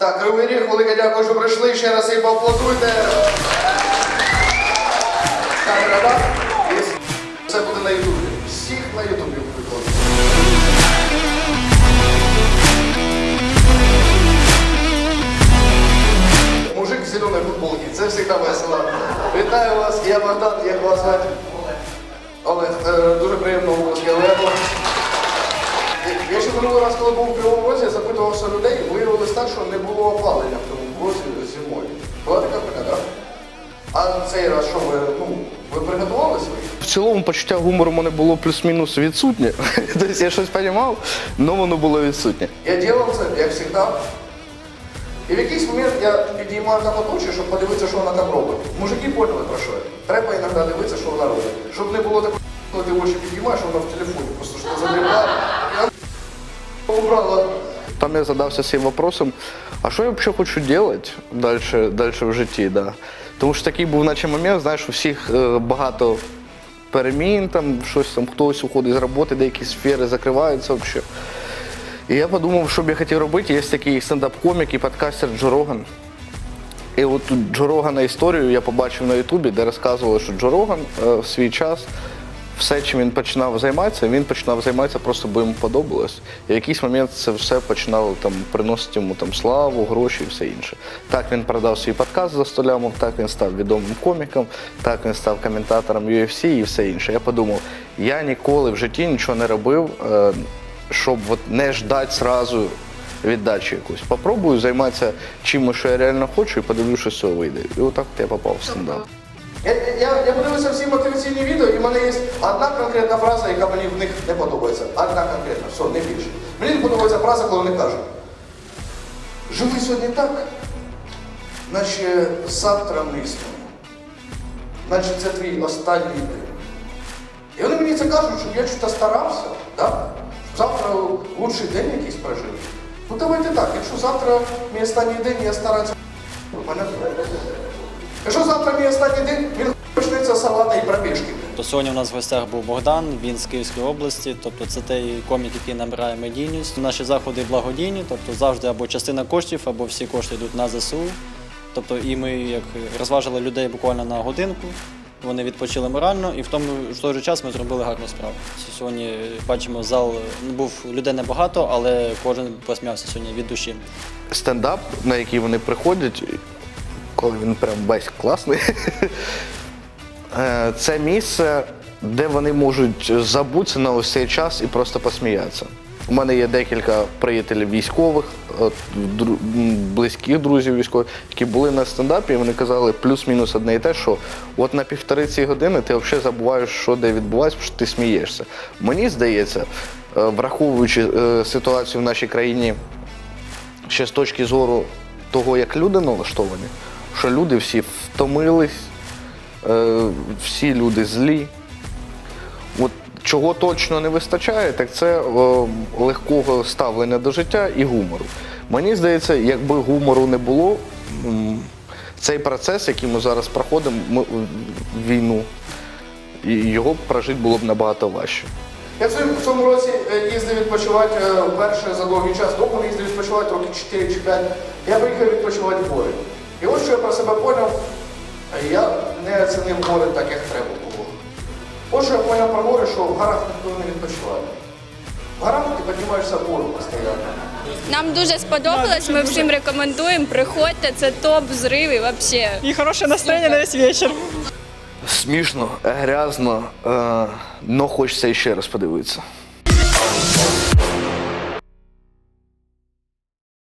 Так, Кривий Ріг, велике дякую, що прийшли. Ще раз їм поаплодуйте. Так? Це буде на Ютубі. Всіх на Ютубі викладу. Мужик в зеленій футболці, це завжди весело. Вітаю вас, я Богдан, як вас звати? Олег, е, дуже приємно голоски Олег. Я ще минулий раз, коли був у Кривому Розі, запитувався людей, виявилось що не було опалення в тому розі зимою. Була така така, так? А цей раз що ви, ну, ви приготувалися? В цілому почуття гумору в мене було плюс-мінус відсутнє. Тобто я щось розумів, але воно було відсутнє. Я делав це, як завжди. І в якийсь момент я підіймаю так от очі, щоб подивитися, що вона там робить. Мужики поняли про що. Треба іноді дивитися, що вона робить. Щоб не було такого, коли ти очі підіймаєш, вона в телефоні просто що задрібла. Я убрала. Там я задався цим вопросом, а що я взагалі хочу робити далі, далі в житті. Да. Тому що такий був наче момент, знаєш, у всіх е, багато перемін, там, щось там, хтось уходить з роботи, деякі сфери закриваються взагалі. І я подумав, що б я хотів робити. Є такий стендап-комік і подкастер Джо Роган. І от Джо Рогана історію я побачив на Ютубі, де розказували, що Джо Роган е, в свій час все, чим він починав займатися, він починав займатися просто, бо йому подобалось. І в якийсь момент це все починало там приносити йому там славу, гроші і все інше. Так він продав свій подкаст за 100 лямов, так він став відомим коміком, так він став коментатором UFC і все інше. Я подумав, я ніколи в житті нічого не робив, е, щоб от не ждати зразу віддачі якусь. Попробую займатися чимось, що я реально хочу, і подивлюсь, що з цього вийде. І отак от я попав в стендап. Я, я, подивився всі мотиваційні відео, і в мене є одна конкретна фраза, яка мені в них не подобається. Одна конкретна, все, не більше. Мені не подобається фраза, коли вони кажуть. Живи сьогодні так, наче завтра не. Наче це твій останній день. І вони мені це кажуть, щоб я щось старався, да? щоб завтра лучший день якийсь прожив. Ну давайте так, якщо завтра мій останній день, я стараюся. Якщо завтра мій останній день, він почнеться салата і пробіжки. То сьогодні у нас в гостях був Богдан, він з Київської області. Тобто це той комік, який набирає медійність. Наші заходи благодійні, тобто завжди або частина коштів, або всі кошти йдуть на ЗСУ. Тобто, і ми як розважили людей буквально на годинку. Вони відпочили морально, і в тому в той же час ми зробили гарну справу. Сьогодні бачимо зал ну, був людей небагато, але кожен посміявся сьогодні від душі. стендап, на який вони приходять, коли він прям весь класний, е, це місце, де вони можуть забутися на ось цей час і просто посміятися. У мене є декілька приятелів військових, близьких друзів військових, які були на стендапі, і вони казали плюс-мінус одне і те, що от на півтори ці години ти взагалі забуваєш, що де відбувається, що ти смієшся. Мені здається, е, враховуючи е, ситуацію в нашій країні ще з точки зору того, як люди налаштовані, що люди всі втомились, е, всі люди злі. От чого точно не вистачає, так це е, легкого ставлення до життя і гумору. Мені здається, якби гумору не було, цей процес, який ми зараз проходимо, ми, війну, його прожити було б набагато важче. Я в цьому, році е, їздив відпочивати е, вперше за довгий час. Довго їздив відпочивати, років 4 чи 5. Я приїхав відпочивати в гори. І от що я про себе зрозумів, я не оцінив гори так, як треба було. От що я зрозумів про гори, що в горах ніхто не відпочиває. В горах ти піднімаєшся вгору постійно. Нам дуже сподобалось, ми всім рекомендуємо. Приходьте, це топ зриви взагалі. И хорошее настроение на весь вечер. Смішно, грязно, е, но хочеться ще раз подивитися.